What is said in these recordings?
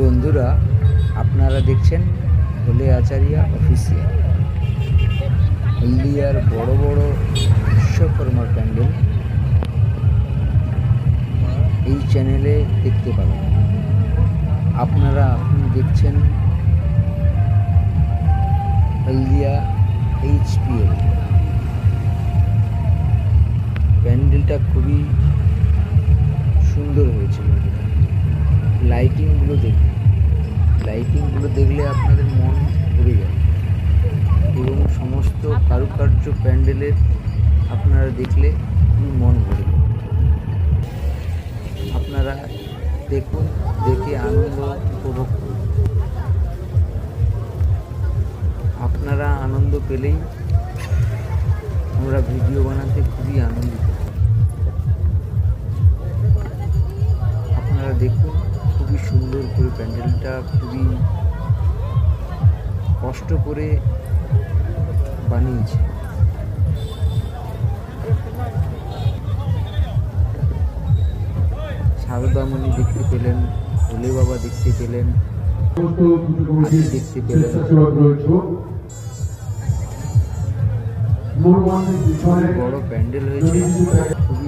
বন্ধুরা, আপনারা দেখছেন ভোলে আচারিয়া অফিসিয়াল। হলদিয়ার বড় বড় বিশ্বকর্মার প্যান্ডেল এই চ্যানেলে দেখতে পাবেন। আপনারা আপনি দেখছেন হলদিয়া এইচপিএল প্যান্ডেলটা খুবই সুন্দর হয়েছিল। লাইটিংগুলো দেখুন। লাইটিংগুলো দেখলে আপনাদের মন ভরে যাবে এবং সমস্ত কারুকার্য প্যান্ডেলের আপনারা দেখলে মন ভরে আপনারা দেখুন, দেখে আনন্দ উপভোগ করুন। আপনারা আনন্দ পেলেই আমরা ভিডিও বানাতে খুবই আনন্দিত। আপনারা দেখুন, খুবই সুন্দর করে প্যান্ডেলটা খুবই কষ্ট করে বানিয়েছে সারদামণি দেখতে পেলেন ভোলে বাবা দেখতে পেলেন দেখতে পেলেন। বড় প্যান্ডেল হয়েছে খুবই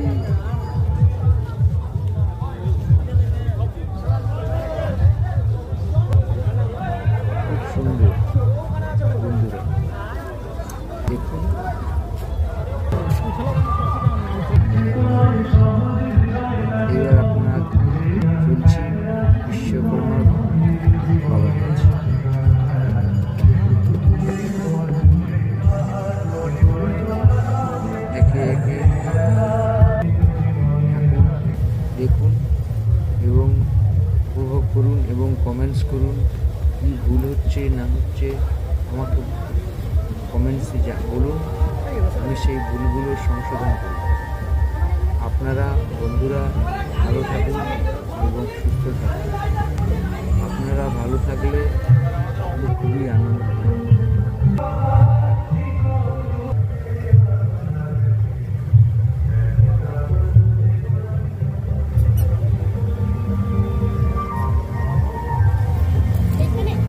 করুন এবং কমেন্টস করুন, কী ভুল হচ্ছে, না হচ্ছে, আমাকে কমেন্টসে যা বলুন, আমি সেই ভুলগুলো সংশোধন করি আপনারা বন্ধুরা ভালো থাকুন এবং সুস্থ থাকুন। আপনারা ভালো থাকলে